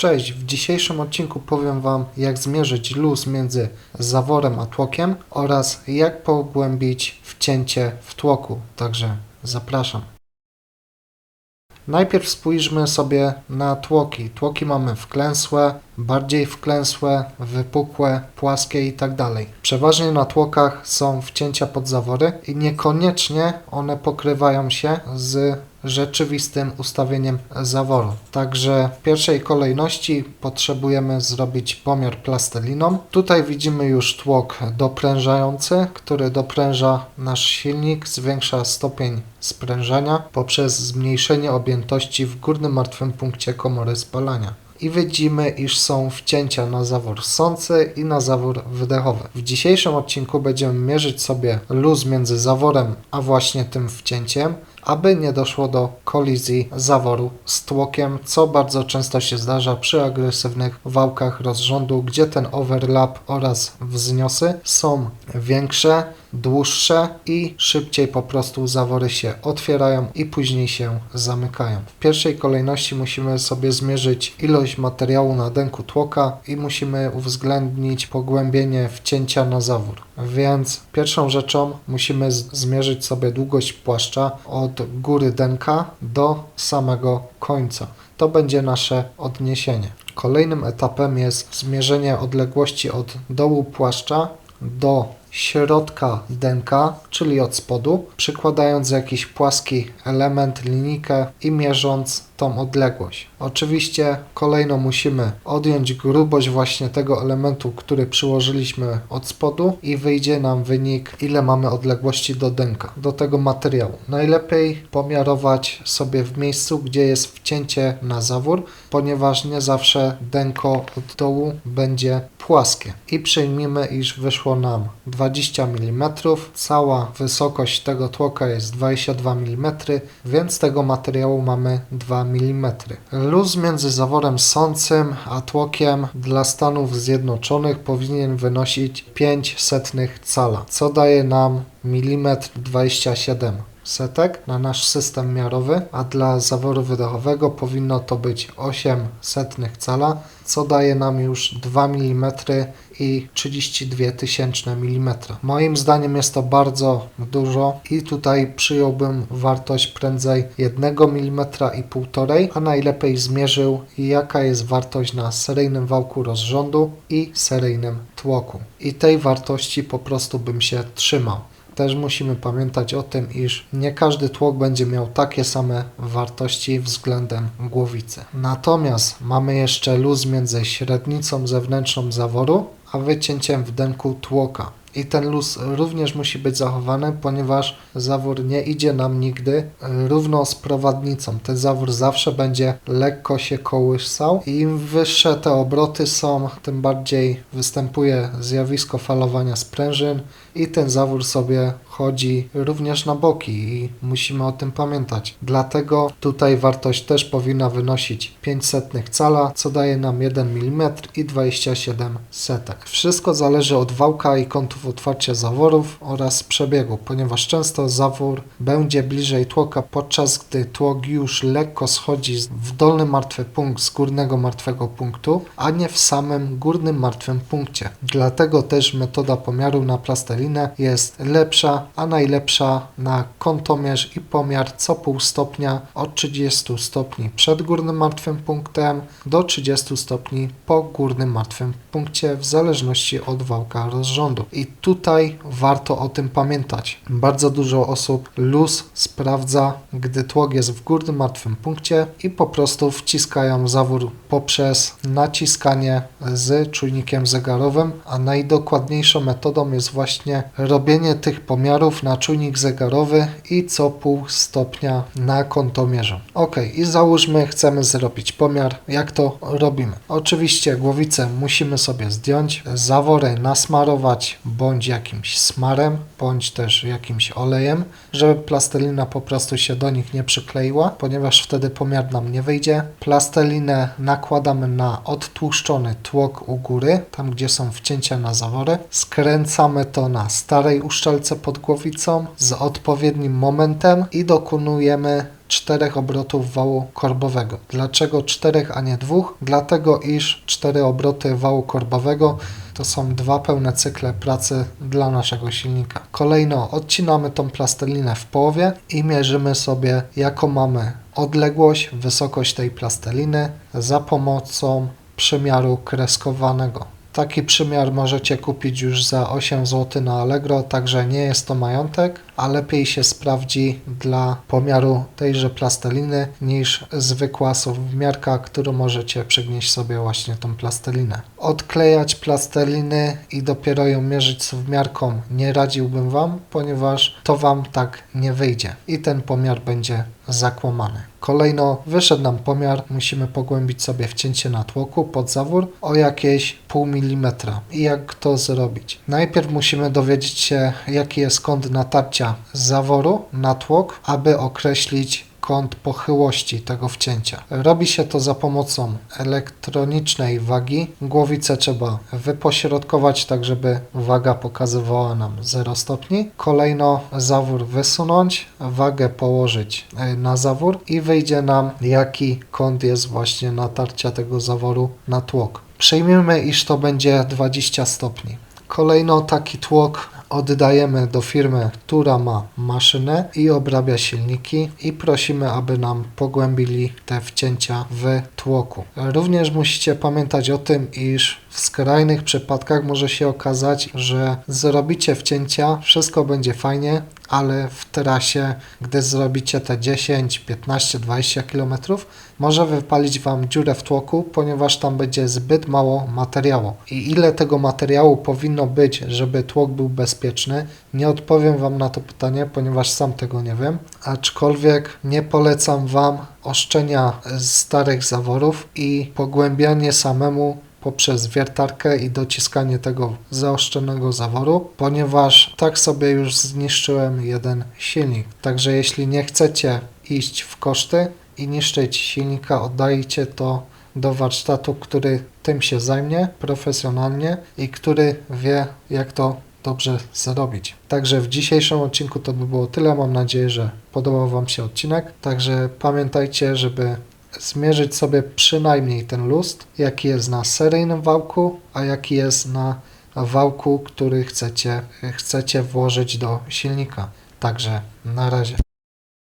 Cześć, w dzisiejszym odcinku powiem Wam jak zmierzyć luz między zaworem a tłokiem oraz jak pogłębić wcięcie w tłoku, także zapraszam. Najpierw spójrzmy sobie na tłoki. Tłoki mamy wklęsłe, bardziej wklęsłe, wypukłe, płaskie i tak. Przeważnie na tłokach są wcięcia pod zawory i niekoniecznie one pokrywają się z rzeczywistym ustawieniem zaworu. Także w pierwszej kolejności potrzebujemy zrobić pomiar plasteliną. Tutaj widzimy już tłok doprężający, który dopręża nasz silnik, zwiększa stopień sprężenia poprzez zmniejszenie objętości w górnym martwym punkcie komory spalania i widzimy, iż są wcięcia na zawór sący i na zawór wydechowy. W dzisiejszym odcinku będziemy mierzyć sobie luz między zaworem a właśnie tym wcięciem, aby nie doszło do kolizji zaworu z tłokiem, co bardzo często się zdarza przy agresywnych wałkach rozrządu, gdzie ten overlap oraz wzniosy są większe, dłuższe i szybciej po prostu zawory się otwierają i później się zamykają. W pierwszej kolejności musimy sobie zmierzyć ilość materiału na dęku tłoka i musimy uwzględnić pogłębienie wcięcia na zawór. Więc pierwszą rzeczą musimy zmierzyć sobie długość płaszcza od góry dęka do samego końca. To będzie nasze odniesienie. Kolejnym etapem jest zmierzenie odległości od dołu płaszcza do środka dęka, czyli od spodu, przykładając jakiś płaski element, linijkę i mierząc tą odległość. Oczywiście kolejno musimy odjąć grubość właśnie tego elementu, który przyłożyliśmy od spodu i wyjdzie nam wynik, ile mamy odległości do dęka, do tego materiału. Najlepiej pomiarować sobie w miejscu, gdzie jest wcięcie na zawór, ponieważ nie zawsze dęko od dołu będzie płaskie. I przyjmijmy, iż wyszło nam 20 mm. Cała wysokość tego tłoka jest 22 mm, więc tego materiału mamy 2 mm. Luz między zaworem sącym a tłokiem dla Stanów Zjednoczonych powinien wynosić 5 setnych cala, co daje nam milimetr 27 setek na nasz system miarowy, a dla zaworu wydechowego powinno to być 8 setnych cala, co daje nam już 2 mm 32 tysięczne mm. Moim zdaniem jest to bardzo dużo i tutaj przyjąłbym wartość prędzej 1 mm i 1,5, a najlepiej zmierzył jaka jest wartość na seryjnym wałku rozrządu i seryjnym tłoku. I tej wartości po prostu bym się trzymał też musimy pamiętać o tym, iż nie każdy tłok będzie miał takie same wartości względem głowicy. Natomiast mamy jeszcze luz między średnicą zewnętrzną zaworu, a wycięciem w dęku tłoka. I ten luz również musi być zachowany, ponieważ zawór nie idzie nam nigdy równo z prowadnicą. Ten zawór zawsze będzie lekko się kołysał i im wyższe te obroty są, tym bardziej występuje zjawisko falowania sprężyn i ten zawór sobie chodzi również na boki i musimy o tym pamiętać. Dlatego tutaj wartość też powinna wynosić 500 cala, co daje nam 1 mm i 27 setek. Wszystko zależy od wałka i kątów otwarcia zaworów oraz przebiegu, ponieważ często zawór będzie bliżej tłoka, podczas gdy tłok już lekko schodzi w dolny martwy punkt z górnego martwego punktu, a nie w samym górnym martwym punkcie. Dlatego też metoda pomiaru na plastelinę jest lepsza a najlepsza na kątomierz i pomiar co pół stopnia od 30 stopni przed górnym martwym punktem do 30 stopni po górnym martwym punkcie w zależności od wałka rozrządu. I tutaj warto o tym pamiętać. Bardzo dużo osób luz sprawdza, gdy tłok jest w górnym martwym punkcie i po prostu wciskają zawór poprzez naciskanie z czujnikiem zegarowym, a najdokładniejszą metodą jest właśnie robienie tych pomiarów na czujnik zegarowy i co pół stopnia na kątomierzu. Ok, i załóżmy, chcemy zrobić pomiar. Jak to robimy? Oczywiście głowicę musimy sobie zdjąć, zawory nasmarować bądź jakimś smarem, bądź też jakimś olejem, żeby plastelina po prostu się do nich nie przykleiła, ponieważ wtedy pomiar nam nie wyjdzie. Plastelinę nakładamy na odtłuszczony tłok u góry, tam gdzie są wcięcia na zawory. Skręcamy to na starej uszczelce pod głowicą z odpowiednim momentem i dokonujemy czterech obrotów wału korbowego. Dlaczego czterech, a nie dwóch? Dlatego, iż cztery obroty wału korbowego to są dwa pełne cykle pracy dla naszego silnika. Kolejno odcinamy tą plastelinę w połowie i mierzymy sobie, jaką mamy odległość, wysokość tej plasteliny za pomocą przymiaru kreskowanego. Taki przymiar możecie kupić już za 8 zł na Allegro, także nie jest to majątek, a lepiej się sprawdzi dla pomiaru tejże plasteliny niż zwykła suwmiarka, którą możecie przygnieść sobie właśnie tą plastelinę. Odklejać plasteliny i dopiero ją mierzyć suwmiarką nie radziłbym Wam, ponieważ to Wam tak nie wyjdzie i ten pomiar będzie zakłamany. Kolejno wyszedł nam pomiar, musimy pogłębić sobie wcięcie na tłoku pod zawór o jakieś pół milimetra. I jak to zrobić? Najpierw musimy dowiedzieć się, jaki jest kąt natarcia z zaworu na tłok, aby określić kąt pochyłości tego wcięcia. Robi się to za pomocą elektronicznej wagi. Głowicę trzeba wypośrodkować, tak żeby waga pokazywała nam 0 stopni. Kolejno zawór wysunąć, wagę położyć e, na zawór i wyjdzie nam jaki kąt jest właśnie natarcia tego zaworu na tłok. Przyjmijmy, iż to będzie 20 stopni. Kolejno taki tłok oddajemy do firmy, która ma maszynę i obrabia silniki i prosimy, aby nam pogłębili te wcięcia w tłoku. Również musicie pamiętać o tym, iż w skrajnych przypadkach może się okazać, że zrobicie wcięcia, wszystko będzie fajnie, ale w trasie, gdy zrobicie te 10, 15, 20 km, może wypalić Wam dziurę w tłoku, ponieważ tam będzie zbyt mało materiału. I ile tego materiału powinno być, żeby tłok był bezpieczny, nie odpowiem Wam na to pytanie, ponieważ sam tego nie wiem. Aczkolwiek nie polecam Wam oszczenia starych zaworów i pogłębianie samemu poprzez wiertarkę i dociskanie tego zaoszczonego zaworu, ponieważ tak sobie już zniszczyłem jeden silnik. Także jeśli nie chcecie iść w koszty i niszczyć silnika, oddajcie to do warsztatu, który tym się zajmie profesjonalnie i który wie, jak to dobrze zrobić. Także w dzisiejszym odcinku to by było tyle. Mam nadzieję, że podobał Wam się odcinek. Także pamiętajcie, żeby zmierzyć sobie przynajmniej ten lust, jaki jest na seryjnym wałku, a jaki jest na wałku, który chcecie, chcecie włożyć do silnika. Także na razie.